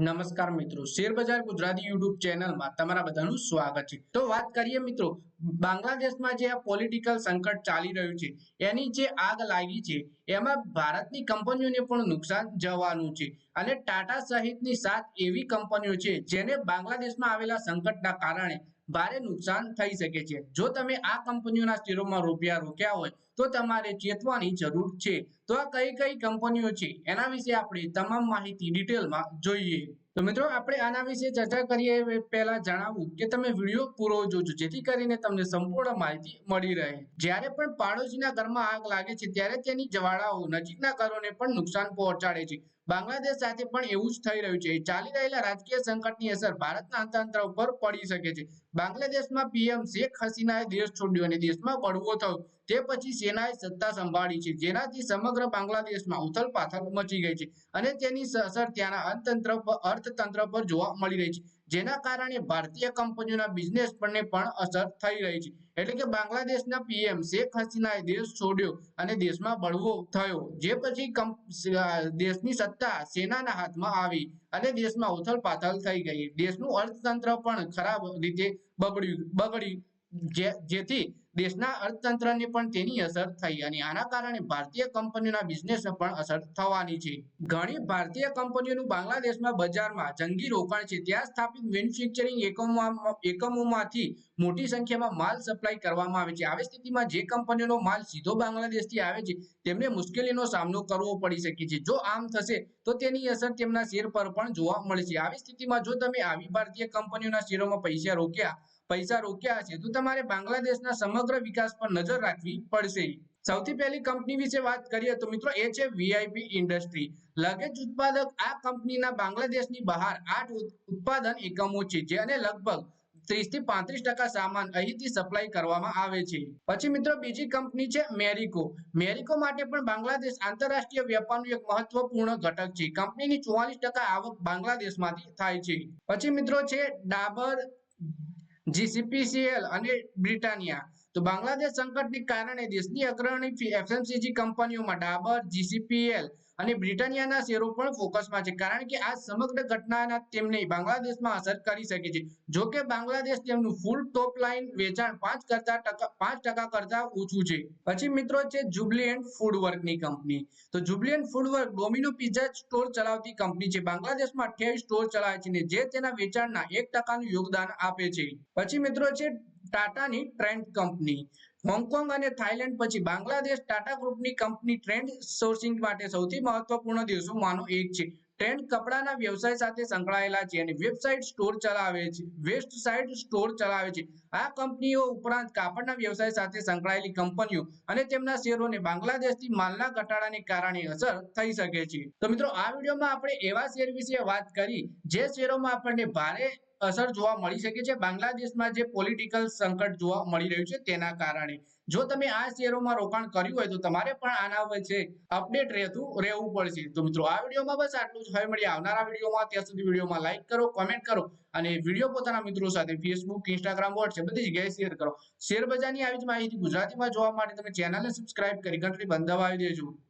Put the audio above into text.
નમસ્કાર મિત્રો. Share Gujarati YouTube ચેનલમાં તમારા બધાનું સ્વાગત છે. તો વાત કરીએ મિત્રો, બાંગ્લાદેશમાં જે આ પોલિટિકલ સંકટ ચાલી રહ્યું છે, એની જે આગ લાગી છે, એમાં ભારતની કંપનીઓને પણ નુકસાન જવાનું છે અને ટાટા સહિતની સાત એવી કંપનીઓ છે જેને બાંગ્લાદેશમાં આવેલા સંકટના કારણે ભારે નુકસાન થઈ શકે છે. જો તમે આ કંપનીઓના શેરોમાં રૂપિયા રોક્યા હોય, તો તમારે ચેતવાની જરૂર છે. તો આ કઈ કઈ કંપનીઓ છે? એના વિશે આપણે તમામ માહિતી ડિટેલમાં જોઈએ. તો મિત્રો, આપણે આના વિશે ચર્ચા કરીએ. પહેલા જણાવું કે તમે વીડિયો પૂરો જોજો, જેથી કરીને તમને સંપૂર્ણ માહિતી મળી રહે. જ્યારે પણ પાડોશીના ઘરમાં આગ લાગે છે, ત્યારે તેની જવાળાઓ નજીકના ઘરોને પણ નુકસાન પહોંચાડે છે. બાંગ્લાદેશ સાથે પણ એવું જ થઈ રહ્યું છે. ચાલી રહેલા રાજકીય સંકટની અસર ભારતના અર્થતંત્ર ઉપર પડી શકે છે. બાંગ્લાદેશમાં પીએમ શેખ હસીનાએ દેશ છોડ્યો અને દેશમાં બળવો થયો. તે પછી સેનાએ સત્તા સંભાળી છે. જેનાથી સમગ્ર બાંગ્લાદેશમાં ઉથલપાથલ મચી ગઈ છે અને તેની અસર ત્યાંના અર્થતંત્ર અર્થતંત્ર પર જોવા મળી રહી છે. જેના કારણે ભારતીય કંપનીઓના બિઝનેસ પરને પણ અસર થઈ રહી છે. એટલે કે બાંગ્લાદેશના પીએમ શેખ હસીનાએ દેશ છોડ્યો અને દેશમાં બળવો થયો. જે પછી દેશની સત્તા સેનાના હાથમાં આવી અને દેશમાં ઉથલપાથલ થઈ ગઈ. દેશનું અર્થતંત્ર પણ ખરાબ રીતે બગડ્યું બગડ્યું. જેથી દેશના અર્થતંત્રને પણ તેની અસર થઈ અને આના કારણે ભારતીય કંપનીઓના બિઝનેસને પણ અસર થવાની છે. ઘણી ભારતીય કંપનીઓનું બાંગ્લાદેશમાં બજારમાં જંગી રોકાણ છે. ત્યાં સ્થાપિત મેન્યુફેક્ચરિંગ એકમોમાંથી મોટી સંખ્યામાં માલ સપ્લાય કરવામાં આવે છે. આવી સ્થિતિમાં જે કંપનીઓનો માલ સીધો બાંગ્લાદેશથી આવે છે, તેમને મુશ્કેલીનો સામનો કરવો પડી શકે છે. જો આમ થશે, તો તેની અસર તેમના શેર પર પણ જોવા મળશે આવી સ્થિતિમાં જો તમે આવી ભારતીય કંપનીઓના શેરોમાં પૈસા રોક્યા પૈસા રોક્યા હશે, તો તમારે બાંગ્લાદેશના સમગ્ર વિકાસ પર નજર રાખવી પડશે. સૌથી પહેલી કંપની વિશે વાત કરીએ તો મિત્રો એ છે વીઆઈપી ઇન્ડસ્ટ્રી લગેજ ઉત્પાદક આ કંપનીના બાંગ્લાદેશની બહાર આઠ ઉત્પાદન એકમો છે જેને લગભગ ત્રીસથી પાંત્રીસ ટકા સામાન અહીંથી સપ્લાય કરવામાં આવે છે. પછી મિત્રો બીજી કંપની છે મેરિકો. મેરિકો માટે પણ બાંગ્લાદેશ આંતરરાષ્ટ્રીય વેપારનું એક મહત્વપૂર્ણ ઘટક છે. કંપનીની ચુવાલીસ ટકા આવક બાંગ્લાદેશમાંથી થાય છે. પછી મિત્રો છે ડાબર જીસીપીસીએલ અને બ્રિટાનિયા. તો બાંગ્લાદેશ સંકટને કારણે દેશની અગ્રણી એફએમસીજી કંપનીઓમાં ડાબર જીસીપીએલ અને બ્રિટાનિયાના શેરો પણ ફોકસમાં છે. કારણ કે આ સમગ્ર ઘટનાના તેમને બાંગ્લાદેશમાં અસર કરી શકે છે. જો કે બાંગ્લાદેશ તેમનું ફૂલ ટોપ લાઇન વેચાણ પાંચ કરતા ટકા પાંચ ટકા કરતા ઓછું છે. પછી મિત્રો છે જુબલિયન્ટ ફૂડવર્કની કંપની. તો Jubilant Foodwork Domino pizza store ચલાવતી કંપની છે. બાંગ્લાદેશમાં અઠ્યાવીસ સ્ટોર ચલાવે છે જે તેના વેચાણના એક ટકાનું યોગદાન આપે છે. પછી મિત્રો છે ટાટાની ટ્રેન્ડ કંપની. હોંગકોંગ અને થાઇલેન્ડ પછી બાંગ્લાદેશ ટાટા ગ્રુપની કંપની ટ્રેન્ડ સોર્સિંગ માટે સૌથી મહત્વપૂર્ણ દેશોમાંનો એક છે. ટ્રેન્ડ કપડાના વ્યવસાય સાથે સંકળાયેલા છે અને વેબસાઇટ સ્ટોર ચલાવે છે. વેસ્ટ સાઇડ સ્ટોર ચલાવે છે. આ કંપનીઓ ઉપરાંત કાપડના વ્યવસાય સાથે સંકળાયેલી કંપનીઓ અને તેમના શેરોને બાંગ્લાદેશથી માલના ઘટાડાને કારણે અસર થઈ શકે છે. તો મિત્રો, આ વિડીયોમાં આપણે એવા શેર વિશે વાત કરી, જે શેરોમાં આપણને ભારે અસર જોવા મળી શકે છે. બાંગ્લાદેશમાં જે પોલિટિકલ સંકટ જોવા મળી રહ્યું છે તેના કારણે. જો તમે આ શેરોમાં રોકાણ કર્યું હોય તો તમારે પણ આના વચ્ચે અપડેટ રહેતું, રહેવું પડશે. તો મિત્રો, આ વિડીયોમાં બસ આટલું જ. હવે મળીએ આવનારા વિડીયોમાં. ત્યાં સુધી વિડીયોમાં લાઈક કરો કોમેન્ટ કરો અને વીડિયો પોતાના મિત્રો સાથે ફેસબુક ઇન્સ્ટાગ્રામ વોટ્સએપ બધી જગ્યાએ શેર કરો. શેર બજારની આવી જ માહિતી ગુજરાતીમાં જોવા માટે તમે ચેનલને સબસ્ક્રાઇબ કરી ઘંટડી બંધ દબાવી દેજો.